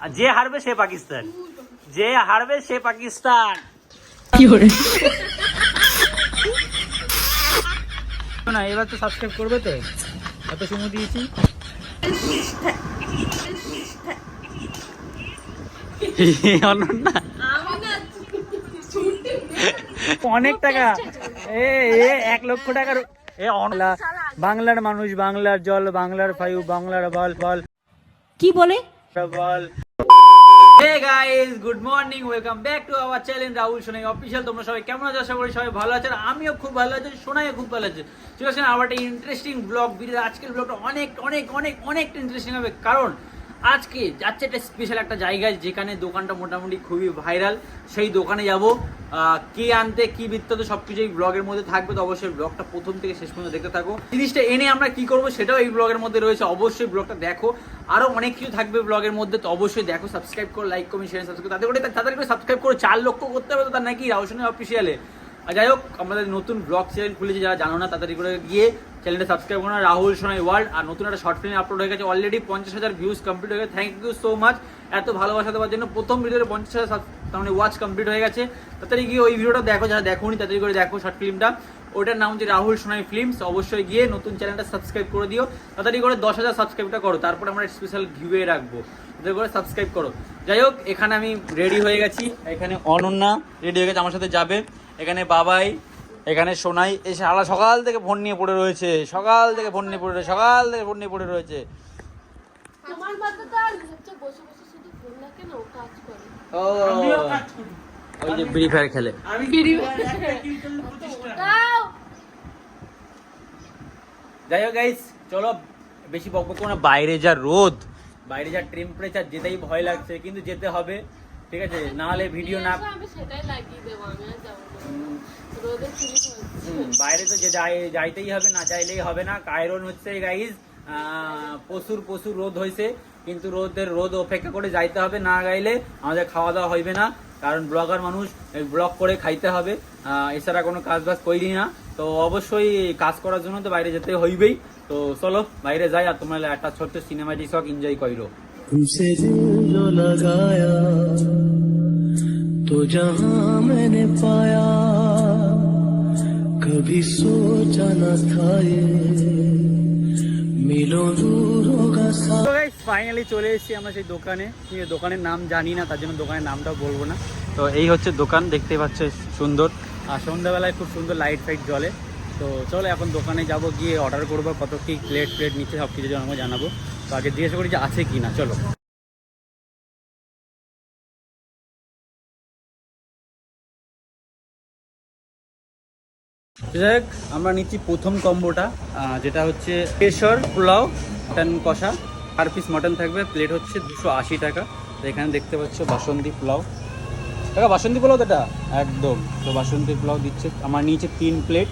আর যে হারবে সে পাকিস্তান। যে হারবে সে পাকিস্তান। না এবার তো সাবস্ক্রাইব করবে তো। এত সময় দিয়েছি। অনন্যা অনেক টাকা। এ এ এক লক্ষ টাকার এ অনলা বাংলার মানুষ বাংলার জল বাংলার বায়ু বাংলার বল বল। কি বলে? বল। Hey guys good morning welcome back to our channel Rahul Sonai official তোমরা সবাই কেমন আছো? আশা করি সবাই ভালো আছেন। আমিও খুব ভালো আছি, সোনাইও খুব ভালো আছে। ঠিক আছে আবার একটা ইন্টারেস্টিং ব্লগ ভিডিও আজকের ব্লগটা অনেক অনেক অনেক অনেক ইন্টারেস্টিং হবে। কারণ আজকে যাচ্ছে একটা স্পেশাল একটা জায়গায় যেখানে দোকানটা মোটামুটি খুবই ভাইরাল সেই দোকানে যাব। কি আনতে, কি বৃত্তান্ত সব কিছু এই ব্লগের মধ্যে থাকবে, তো অবশ্যই ব্লগটা প্রথম থেকে শেষ পর্যন্ত দেখতে থাকো। জিনিসটা এনে আমরা কি করব সেটাও এই ব্লগের মধ্যে রয়েছে। অবশ্যই ব্লগটা দেখো। আরও অনেক কিছু থাকবে ব্লগের মধ্যে, তো অবশ্যই দেখো সাবস্ক্রাইব করো লাইক কমেন্ট শেয়ার সাবস্ক্রাইব তাদের করে তাদের করে সাবস্ক্রাইব করো। চার লক্ষ করতে হবে তো তার নাকি রাউশনের অফিসিয়ালে আর যাই হোক, আমাদের নতুন ব্লগ চ্যানেল খুলেছে, যারা জানো না, তাড়াতাড়ি করে গিয়ে চ্যানেলটা সাবস্ক্রাইব করো রাহুল, সোনাই ওয়ার্ল্ড আর নতুন একটা শর্ট ফিল্ম আপলোড হয়ে গেছে। অলরেডি পঞ্চাশ হাজার ভিউজ কমপ্লিট হয়ে গেছে। থ্যাংক ইউ সো মাচ এত ভালোবাসা দেওয়ার জন্য প্রথম ভিডিওতে পঞ্চাশ হাজার মানে ওয়াচ কমপ্লিট হয়ে গেছে। তাড়াতাড়ি গিয়ে ওই ভিডিওটা দেখো, যারা দেখোনি, তাড়াতাড়ি করে দেখো শর্ট ফিল্মটা ওটার নাম হচ্ছে রাহুল, সোনাই ফিল্মস অবশ্যই গিয়ে নতুন চ্যানেলটা সাবস্ক্রাইব করে দিও। তাড়াতাড়ি করে দশ হাজার সাবস্ক্রাইবটা করো। তারপর আমরা স্পেশাল ভিউয়ে রাখব। তাড়াতাড়ি করে সাবস্ক্রাইব করো। যাই হোক, এখানে আমি রেডি হয়ে গেছি। এখানে অনন্যা রেডি হয়ে গেছে, আমার সাথে যাবে। এখানে বাবাই এখানে সোনাই এই সারা সকাল থেকে ফোন নিয়ে পড়ে রয়েছে সকাল থেকে ফোন নিয়ে পড়ে রয়েছে সকাল থেকে ফোন নিয়ে পড়ে রয়েছে। আমার মাথা তো আর হচ্ছে বসে বসে শুধু ফোন না কেন কাজ করে। ও ওই যে ফ্রি ফায়ার খেলে। যাই হোক গাইস চলো বেশি বকবক না। বাইরে যা রোদ বাইরে যা টেম্পারেচার যেতেই ভয় লাগছে কিন্তু যেতে হবে। ঠিক আছে? না হলে ভিডিও না। বাইরে তো যে যাই- যাইতেই হবে না চাইলেই হবে না। কায়রন হচ্ছে গাইজ প্রচুর প্রচুর রোদ হয়েছে। কিন্তু রোদের রোদ অপেক্ষা করে যাইতে হবে না গাইলে আমাদের খাওয়া দাওয়া হইবে না। কারণ ব্লগার মানুষ ব্লগ করে খাইতে হবে। এছাড়া কোনো কাজ বাজ করি না। তো অবশ্যই কাজ করার জন্য তো বাইরে যেতে হইবেই। তো চলো বাইরে যাই আর তোমরা একটা ছোট্ট সিনেমাটিক শখ এনজয় করো तुमसे दिल जो लगाया तो जहां मैंने पाया कभी सोचा न था ये मिलो दूर होगा सा ফাইনালি চলে এসেছি আমরা সেই দোকানে কিন্তু দোকানের নাম জানি না তার জন্য দোকানের নামটাও বলবো না তো এই হচ্ছে দোকান দেখতে পাচ্ছ সুন্দর আর সন্ধ্যাবেলায় খুব সুন্দর লাইট ফাইট জ্বলে তো চলো এখন দোকানে যাব গিয়ে অর্ডার করবো কত কি প্লেট প্লেট নিচ্ছে সব কিছু আমাকে জানাবো তো আগে জিজ্ঞেস করি যে আছে কি না, চলো। আমরা নিচ্ছি প্রথম কম্বোটা যেটা হচ্ছে কেশর, পোলাও মাটন কষা। চার পিস মটন থাকবে, প্লেট হচ্ছে দুশো আশি টাকা। তো এখানে দেখতে পাচ্ছ বাসন্তী পোলাও। টাকা বাসন্তী পোলাও এটা? একদম। তো বাসন্তী পোলাও দিচ্ছে, আমার নিচে তিন প্লেট।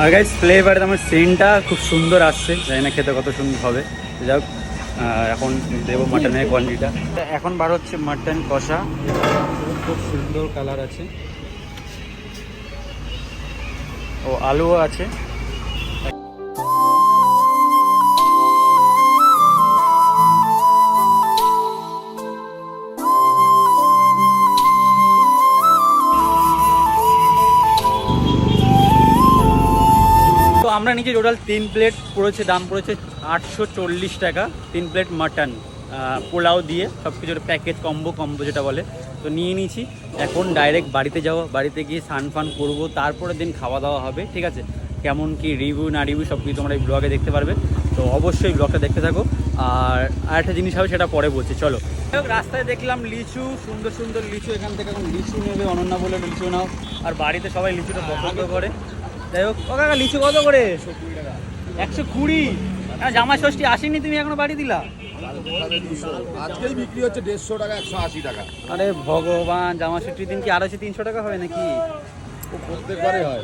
আর গাইজ ফ্লেভারের আমার সেন্টটা খুব সুন্দর আসছে। জানি না খেতে কত সুন্দর হবে। যাই এখন দেবো মাটনের কোয়ালিটিটা এখন বার হচ্ছে মাটন কষা। খুব সুন্দর কালার আছে। ও আলুও আছে। আমরা নিচে টোটাল তিন প্লেট পড়েছে, দাম পড়েছে আটশো চল্লিশ টাকা। তিন প্লেট মাটন পোলাও দিয়ে সব কিছুর প্যাকেজ কম্বো কম্বো যেটা বলে। তো নিয়ে নিয়েছি এখন ডাইরেক্ট বাড়িতে যাব, বাড়িতে গিয়ে স্নান ফান করব, তারপরের দিন খাওয়া দাওয়া হবে, ঠিক আছে? কেমন কি রিভিউ না রিভিউ সব কিছু তোমরা এই ব্লগে দেখতে পারবে। তো অবশ্যই ব্লগটা দেখতে থাকো। আর আরেকটা জিনিস হবে, সেটা পরে বলছি, চলো। রাস্তায় দেখলাম লিচু, সুন্দর সুন্দর লিচু, এখান থেকে এখন লিচু নেবে, অনন্যা বলে লিচু নাও। আর বাড়িতে সবাই লিচুটা পছন্দ করে। যাই হোক ও কাকা লিচু কত করে? একশো কুড়ি। হ্যাঁ জামা ষষ্ঠী আসেনি তুমি এখনও বাড়ি দিলা? আজকেই বিক্রি হচ্ছে দেড়শো টাকা একশো আশি টাকা। আরে ভগবান জামা ষষ্ঠীর দিন কি আড়াইশো তিনশো টাকা হবে নাকি? প্রত্যেকবারই হয়।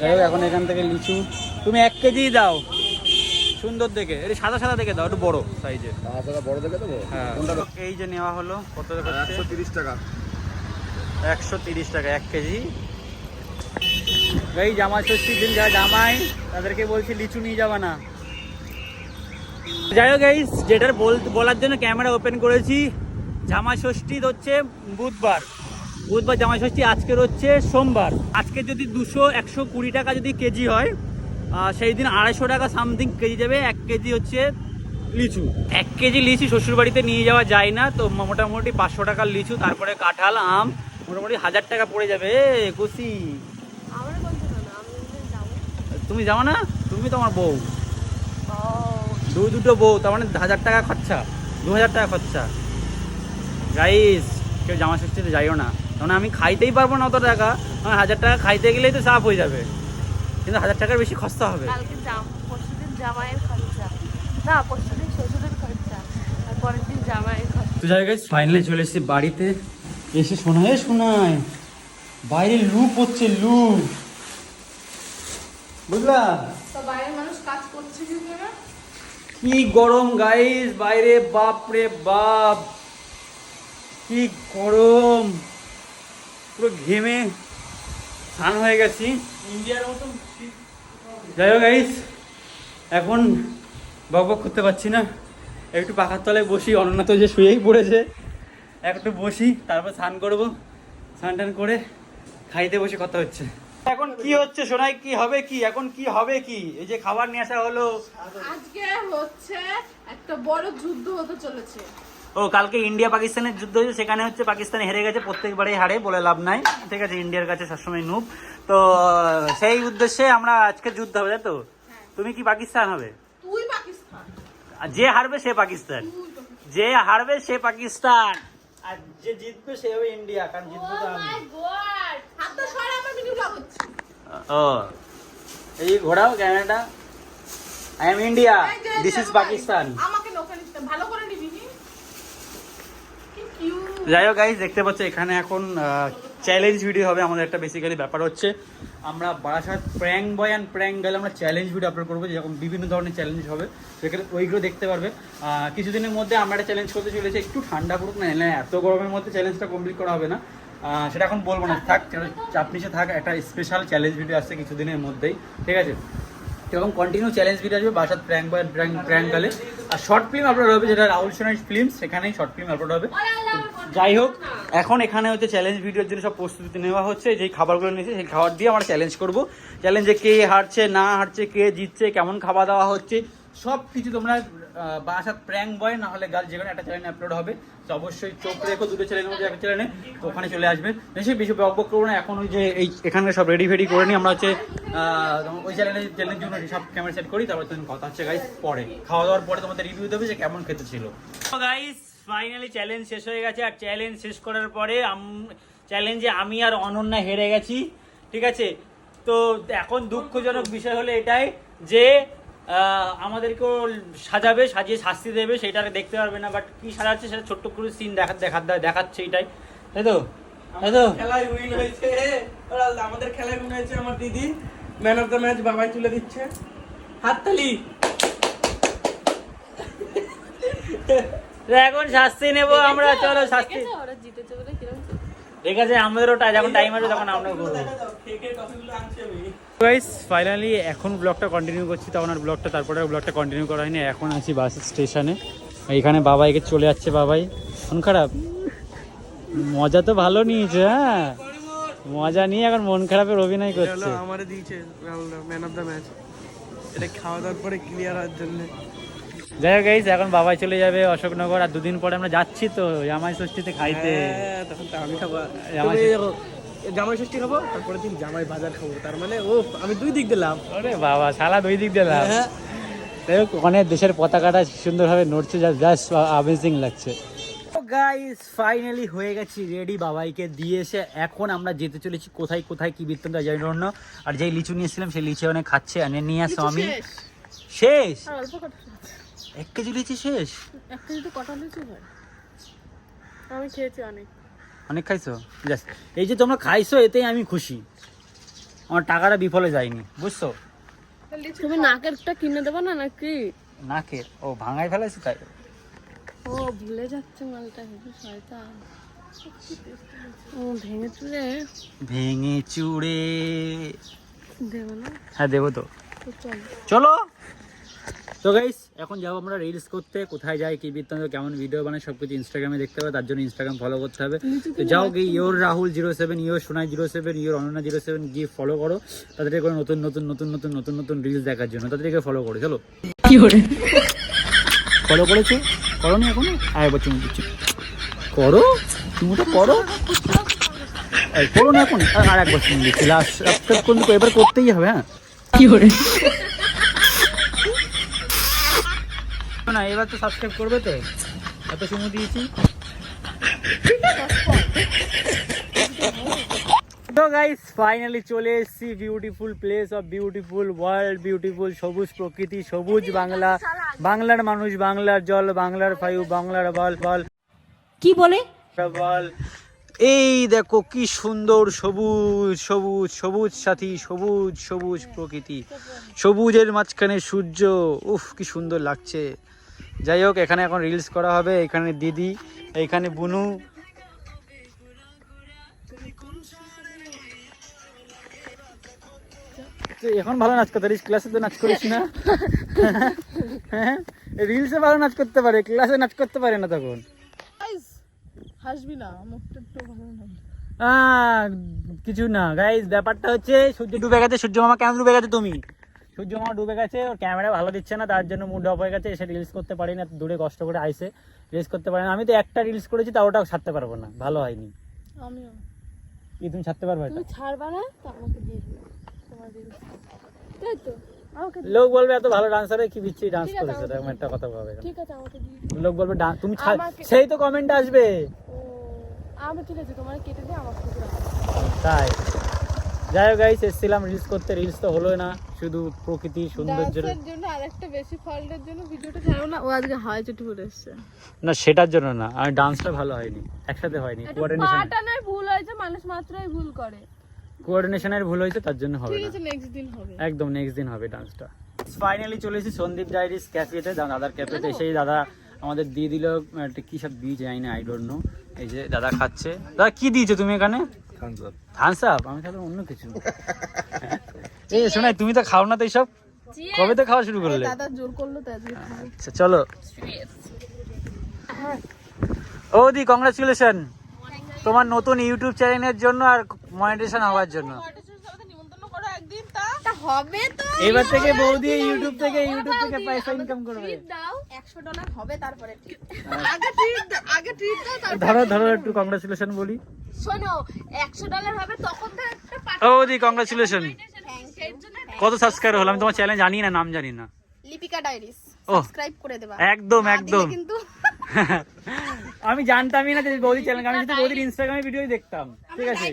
যাই হোক এখন এখান থেকে লিচু। তুমি এক কেজি দাও। সুন্দর দেখে। এটা সাদা সাদা দেখে দাও একটু বড় সাইজের তাছাড়া বড় দেখে দেবো? হ্যাঁ। এই যে নেওয়া হলো কত একশো তিরিশ টাকা। একশো তিরিশ টাকা এক কেজি। এই জামা ষষ্ঠীর দিন যা জামাই তাদেরকে বলছি লিচু নিয়ে যাবা না। যাই হোক গাইস যেটার বল- বলার জন্য ক্যামেরা ওপেন করেছি জামা ষষ্ঠী হচ্ছে বুধবার। বুধবার জামা ষষ্ঠী আজকের হচ্ছে সোমবার। আজকে যদি দুশো একশো কুড়ি টাকা যদি কেজি হয় সেই দিন আড়াইশো টাকা সামথিং কেজি যাবে এক কেজি হচ্ছে লিচু। এক কেজি লিচু শ্বশুর বাড়িতে নিয়ে যাওয়া যায় না তো মোটামুটি পাঁচশো টাকার লিচু তারপরে কাঁঠাল আম মোটামুটি হাজার টাকা পড়ে যাবে। এ, খুশি আমার বলতে না না, আমি একদিন যাব তুমি যাও না তুমি তো আমার বউ। ও দু দুটো বউ তার মানে হাজার টাকা খরচা দু হাজার টাকা খরচা। গাইস কেউ জামা ষষ্ঠীতে যাইও না। কারণ আমি খাইতেই পারব না অত টাকা। আমার হাজার টাকা খাইতে গেলেই তো চাপ হয়ে যাবে। কিন্তু হাজার টাকার বেশি খরচা হবে। কালকে জামাইয়ের খরচা। না পরশুদিন শ্বশুরের খরচা। আর পরের দিন জামাইয়ের খরচা। তো যাই গাইস ফাইনালি চলে এসেছি বাড়িতে। এসে শোনায় শোনায়। বাইরে লুপ হচ্ছে লুপ। বুঝলা তো বাইরের মানুষ কাজ করছে কি গরম গাইস বাইরে বাপ রে বাপ। কি গরম। পুরো ঘেমে স্নান হয়ে গেছি। ইন্ডিয়ার মতন যাই হোক গাইস এখন বক বক করতে পারছি না। একটু পাখার তলায় বসি অনন্যা তো যে শুয়েই পড়েছে। একটু বসি তারপর স্নান করব। স্নান টান করে খাইতে বসে কথা হচ্ছে। এখন কি হচ্ছে সোনাই কি হবে কি? এখন কি হবে কি? এই যে খাবার নিয়ে আসা হলো। আজকে হচ্ছে একটা বড় যুদ্ধ হতে চলেছে। ও কালকে ইন্ডিয়া পাকিস্তানের যুদ্ধ হয়েছে সেখানে হচ্ছে পাকিস্তান হেরে গেছে প্রত্যেকবারই হারে বলে লাভ নাই। ঠিক আছে ইন্ডিয়ার কাছে সবসময় নুব তো সেই উদ্দেশ্যে আমরা আজকে যুদ্ধ হবে তাই তো? তুমি কি পাকিস্তান হবে? তুই পাকিস্তান। যে হারবে সে পাকিস্তান। যে হারবে সে পাকিস্তান। আর যে জিতবে সে হবে ইন্ডিয়া কারণ জিতবে তো আমি। গড হাতটা সরা আমার মিনি ব্লগ হচ্ছে ও। এই ঘোড়াও ক্যামেরাটা। I am India this is Pakistan আমাকে নৌকা নিতে ভালো করে নিবি যাই হোক গাইজ দেখতে পাচ্ছ এখানে এখন চ্যালেঞ্জ ভিডিও হবে। আমাদের একটা বেসিক্যালি ব্যাপার হচ্ছে আমরা Barasat prank boy and prank গেলে আমরা চ্যালেঞ্জ ভিডিও আপলোড করব যেরকম বিভিন্ন ধরনের চ্যালেঞ্জ হবে। সেখানে ওইগুলো দেখতে পারবে। কিছুদিনের মধ্যে আমরা একটা চ্যালেঞ্জ করতে চলেছি একটু ঠান্ডা পড়ুক না এত গরমের মধ্যে চ্যালেঞ্জটা কমপ্লিট করা হবে না। সেটা এখন বলব না থাক চাপ নিচে থাক একটা স্পেশাল চ্যালেঞ্জ ভিডিও আসছে কিছুদিনের মধ্যেই ঠিক আছে? এবং কন্টিনিউ চ্যালেঞ্জ ভিডিও আসবে বাসাত প্র্যাঙ্ক বয় প্র্যাঙ্ক প্র্যাঙ্ক গেলে আর শর্ট ফিল্ম আপলোড হবে যেটা রাহুল সোনাই ফিল্ম সেখানেই শর্ট ফিল্ম আপলোড হবে। যাই হোক এখন এখানে হচ্ছে চ্যালেঞ্জ ভিডিওর জন্য সব প্রস্তুতি নেওয়া হচ্ছে। যেই খাবারগুলো নিয়েছে, সেই খাবার দিয়ে আমরা চ্যালেঞ্জ করব। চ্যালেঞ্জে কে হারছে, না হারছে, কে জিতছে, কেমন খাওয়া দাওয়া হচ্ছে সব কিছু তোমরা বাসাত প্র্যাঙ্ক বয় না হলে গার্ল যে কোনো একটা চ্যানেল আপলোড হবে। তো অবশ্যই চোখ রেখো দুটো চ্যানেলের মধ্যে, একটা চ্যানেলে তো ওখানে চলে আসবে। বেশি বেশি বক বক করব না। এখন ওই যে এই, এখানে সব রেডি ফেডি করে নিই আমরা হচ্ছে ওই চ্যানেলে চ্যানেলের জন্য সব ক্যামেরা সেট করি। তারপর তুমি কথা হচ্ছে গাইস পরে। খাওয়া দাওয়ার পরে তোমাদের রিভিউ দেবে যে কেমন খেতে ছিল। গাইস ফাইনালি চ্যালেঞ্জ শেষ হয়ে গেছে আর চ্যালেঞ্জ শেষ করার পরে চ্যালেঞ্জে আমি আর অনন্যা হেরে গেছি, ঠিক আছে? তো এখন দুঃখজনক বিষয় হলো এটাই যে আমাদেরকেও সাজাবে, সাজিয়ে শাস্তি দেবে, সেটা দেখতে পারবে না বাট কি সাজাচ্ছে সেটা ছোট্ট করে সিন দেখা দেখা দেখাচ্ছে এটাই। তাই তো? তাই তো? খেলায় উইন হয়েছে। আমাদের খেলায় উইন হয়েছে আমার দিদি। ম্যান অফ দ্য ম্যাচ বাবাই তুলে দিচ্ছে। হাততালি! এখন শাস্তি নেব আমরা চলো শাস্তি। ঠিক আছে আমাদেরও টা- যখন টাইম আসবে তখন আমরাও করব। কেকের কতগুলো আনছি আমি গাইস ফাইনালি এখন ব্লগটা কন্টিনিউ করছি তখন আর ব্লগটা তারপরে ব্লগটা কন্টিনিউ করা হয়নি এখন আছি বাস স্টেশনে এখানে বাবাইকে চলে যাচ্ছে বাবাই। মন খারাপ? মজা তো ভালো নিয়েছে হ্যাঁ? মজা নিয়ে এখন মন খারাপের অভিনয় করছে। আমারে দিয়েছে ম্যান অফ দ্য ম্যাচ এটা খাওয়া দাওয়ার পরে ক্লিয়ার হওয়ার জন্য। যাই হোক গাইস এখন বাবাই চলে যাবে অশোকনগর আর দুদিন পরে আমরা যাচ্ছি তো জামাই ষষ্ঠীতে খাইতে। হ্যাঁ, তখন তো আমি খাব। জামাই জামাই ষষ্ঠী খাব তারপরে দিন জামাই বাজার খাব। তার মানে ও আমি দুই দিক দিলাম। আরে বাবা সালা দুই দিক দিলাম। হ্যাঁ। যাই হোক অনেক দেশের পতাকাটা সুন্দরভাবে নড়ছে জাস্ট অ্যামেজিং লাগছে। গাইস ফাইনালি হয়ে গেছি রেডি বাবাইকে দিয়ে এসে এখন আমরা যেতে চলেছি কোথায় কোথায় কি বৃত্তান্ত জানি না আর যেই লিচু নিয়েছিলাম সেই লিচু অনেক খাচ্ছে এনে নিয়ে আসো আমি শেষ। এক কেজি লিচি শেষ? একটা যদি কটা লিচু হয়? আমি খেয়েছি অনেক। অনেক খাইছো? জাস্ট। এই যে তোমরা খাইছো এতেই আমি খুশি। আমার টাকাটা বিফলে যায়নি বুঝছ? তুমি নাকেরটা কিনে দেবো না নাকি? নাকে? ও ভাঙাই ফেলেছি তাই? ও ভুলে যাচ্ছে মালটা হেবি শয়তান। ও ভেঙে চুড়ে? ভেঙে চুড়ে। দেবো না? হ্যাঁ দেবো তো। তো চলো! তো গাইস এখন যাব আমরা রিলস করতে কোথায় যাই কি বৃত্তান্ত কেমন ভিডিও বানাই সব কিছু ইনস্টাগ্রামে দেখতে হবে তার জন্য ইনস্টাগ্রাম ফলো করতে হবে। তো যাও গিয়ে your Rahul zero seven your Sonai zero seven your Ananya zero seven গিয়ে ফলো করো। তাদেরকে করে নতুন নতুন নতুন নতুন নতুন নতুন রিলস দেখার জন্য। তাদেরকে ফলো করো চলো। কি করে? ফলো করেছ? করো নি এখনও? আর একবার চুমু দিচ্ছি। করো? চুমুটা করো। করো না এখন। আর- একবার চুমু দিচ্ছি। লাস্ট এবার করতেই হবে হ্যাঁ। না এবার তো সাবস্ক্রাইব করবে তো। এত চুমু দিয়েছি। তো গাইস ফাইনালি চলে এসেছি। Beautiful place of beautiful world beautiful সবুজ প্রকৃতি সবুজ বাংলা। বাংলার মানুষ বাংলার জল বাংলার বায়ু বাংলার বল বল। কি বলে? বল। এই দেখো কি সুন্দর সবুজ সবুজ সবুজ সাথী সবুজ সবুজ প্রকৃতি। সবুজের মাঝখানে সূর্য। উফ কি সুন্দর লাগছে। যাই হোক এখানে এখন রিলস করা হবে। এখানে দিদি এখানে বুনু। এখন ভালো নাচ করতে পারিস ক্লাসে তো নাচ করিস না? হ্যাঁ? রিলসে ভালো নাচ করতে পারে ক্লাসে নাচ করতে পারে না তখন। হাসবি না কিছু না। গাইজ ব্যাপারটা হচ্ছে সূর্য ডুবে গেছে সূর্য মামা কেন ডুবে গেছে তুমি? সূর্য মামা ডুবে গেছে ওর ক্যামেরা ভালো দিচ্ছে না তার জন্য মুড অফ হয়ে গেছে এসে রিলস করতে পারি না দূরে কষ্ট করে আইসে রিলস করতে পারি না। আমি তো একটা রিলস করেছি তা ওটাও ছাড়তে পারব না ভালো হয়নি। আমিও। কি তুমি ছাড়তে পারবে তুমি ছাড়বা না তো আমাকে দিয়ে দিও তোমার তাই তো? লোক বলবে এত ভালো ডান্সারে কি বিচ্ছি ডান্স করেছে এরকম একটা কথা ভাবে ঠিক আছে আমাকে দিয়ে লোক বলবে "ডা- তুমি ছাড়-" সেই তো কমেন্ট আসবে। আমি ঠিক আছে তোমার কেটে দিয়ে আমাকে তাই। যাই হোক গাইস এসেছিলাম রিলস করতে। রিলস তো হলো না শুধু প্রকৃতি সৌন্দর্যের জন্য আরেকটা বেশি ফল্টের জন্য ভিডিওটা ছাড়ো না ও আজকে হাওয়াই চুটি পরে এসছে। না সেটার জন্য না আর ডান্সটা ভালো হয়নি একসাথে হয়নি কোঅর্ডিনেশন পাটা নয় ভুল হয়েছে মানুষ মাত্রই ভুল করে। কোঅর্ডিনেশনের ভুল হয়েছে তার জন্য হবে ঠিক আছে নেক্সট দিন হবে। একদম নেক্সট দিন হবে ডান্সটা ফাইনালি চলে এসেছি সন্দীপ ডায়েরিস ক্যাফেতে দাদার ক্যাফেতে সেই দাদা আমাদের দিয়ে দিল একটা কি সব দিয়েছে জানি না আই ডোন্ট নো এই যে দাদা খাচ্ছে। দাদা কি দিয়েছ তুমি এখানে? থামস আপ আমি তাহলে অন্য কিছু। এই শোনাই তুমি তো খাও না তো এইসব? কবে তো খাওয়া শুরু করলে? দাদা জোর করল তো আচ্ছা চলো। ও দি কংগ্রাচুলেশন তোমার নতুন ইউটিউব চ্যানেলের জন্য আর মনিটেশন হওয়ার জন্য। হবে তো এবার থেকে বৌদি ইউটিউব থেকে ইউটিউব থেকে পয়সা ইনকাম করবে। দাও। একশো ডলার হবে তারপরে আগে ট্রিট আগে ট্রিট দাও ধরো ধরো একটু কংগ্রাচুলেশন বলি। শোনো একশো ডলার হবে তখন তো একটা কংগ্রাচুলেশন কত সাবস্ক্রাইবার হলো আমি তোমার চ্যানেল জানি না নাম জানি না। লিপিকা ডায়েরিস ও। সাবস্ক্রাইব করে দেবা। একদম একদম। কিন্তু আমি জানতামই না যে বৌদি চ্যানেল আমি শুধু বৌদির ইনস্টাগ্রামে ভিডিওই দেখতাম। ঠিক আছে?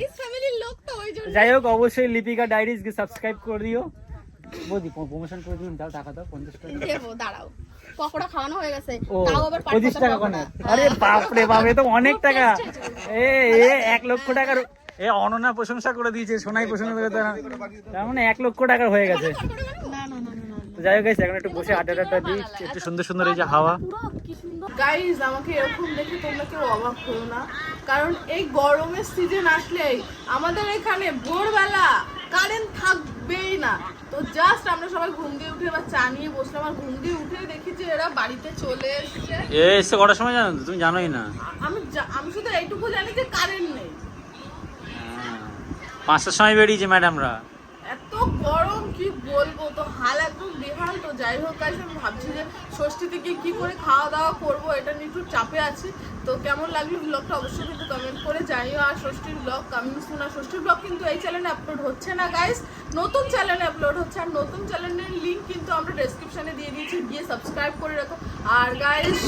যাই হোক অবশ্যই লিপিকা ডায়েরিজ কে সাবস্ক্রাইব করে দিও। বৌদি প্রমোশন করে দিন দাও টাকা দাও পঞ্চাশ টাকা। দেবো দাঁড়াও। পকোড়া খাওয়ানো হয়ে গেছে। তাও আবার পাঁচ পঁচিশ পাতা টাকা পকোড়া। কোনে আরে বাপরে বাপ এ তো অনেক টাকা। এ এ এক লক্ষ টাকার এ অননা প্রশংসা করে দিয়েছে সোনাই প্রশংসা করে তার তার মানে এক লক্ষ টাকার হয়ে গেছে। না না না না না তো যাই হোক guys, এখন একটু বসে আড্ডা টাড্ডা দিই। একটু সুন্দর সুন্দর এই যে হাওয়া। গাইজ আমাকে এরকম দেখে তোমরা কেউ অবাক হো না। কারণ এই গরমের সিজন আসলেই আমাদের এখানে ভোরবেলা কারেন্ট থাকবেই না। তো জাস্ট আমরা সবাই ঘুম দিয়ে উঠে বা চা নিয়ে বসলাম আর ঘুম দিয়ে উঠে দেখি যে এরা বাড়িতে চলে এসছে। এ এসে কটার সময় জানো? তুমি জানোই না। আমি আমি শুধু এইটুকু জানি যে কারেন্ট নেই। হ্যাঁ। পাঁচটার সময় বেরিয়েছে ম্যাডামরা এত গরম কি বলব? তো হাল একদম বেহাল। তো যাই হোক গাইজ আমি ভাবছি যে ষষ্ঠীতে গিয়ে কি করে খাওয়া দাওয়া করব এটা নিয়ে একটু চাপে আছি। তো কেমন লাগল ব্লগটা অবশ্যই কিন্তু কমেন্ট করে জানিও। আর ষষ্ঠীর ব্লগ কামিং শুনা ষষ্ঠীর ব্লগ কিন্তু এই চ্যানেলে আপলোড হচ্ছে না গাইজ নতুন চ্যানেলে আপলোড হচ্ছে আর নতুন চ্যানেলের লিঙ্ক কিন্তু আমরা ডেসক্রিপশনে দিয়ে দিয়েছি। গিয়ে সাবস্ক্রাইব করে রাখো। আর গাইজ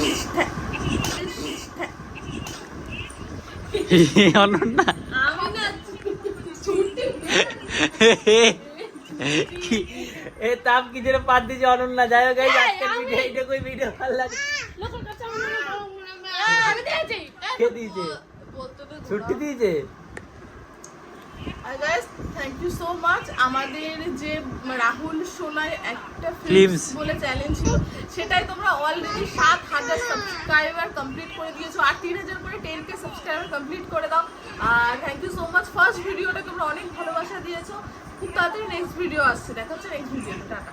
অনন্যা। এ তাপ কি যেন পাত দিয়েছে অনন্যা? যাই হোক আজকে ভিডিও এইটা কই ভিডিও ভালো লাগে। কে দিয়েছে? ছুটি দিয়েছে? আর guys thank you so much আমাদের যে রাহুল সোনার একটা. ফিল্মস বলে চ্যালেঞ্জ ছিল সেটাই তোমরা অলরেডি সাত হাজার সাবস্ক্রাইবার কমপ্লিট করে দিয়েছ। আর তিন হাজার করে টেন কে সাবস্ক্রাইবার কমপ্লিট করে দাও। আর thank you so much first ভিডিওটা তোমরা অনেক ভালোবাসা দিয়েছ। খুব তাড়াতাড়ি নেক্সট ভিডিও আসছে। দেখা হচ্ছে নেক্সট ভিডিও টাটা।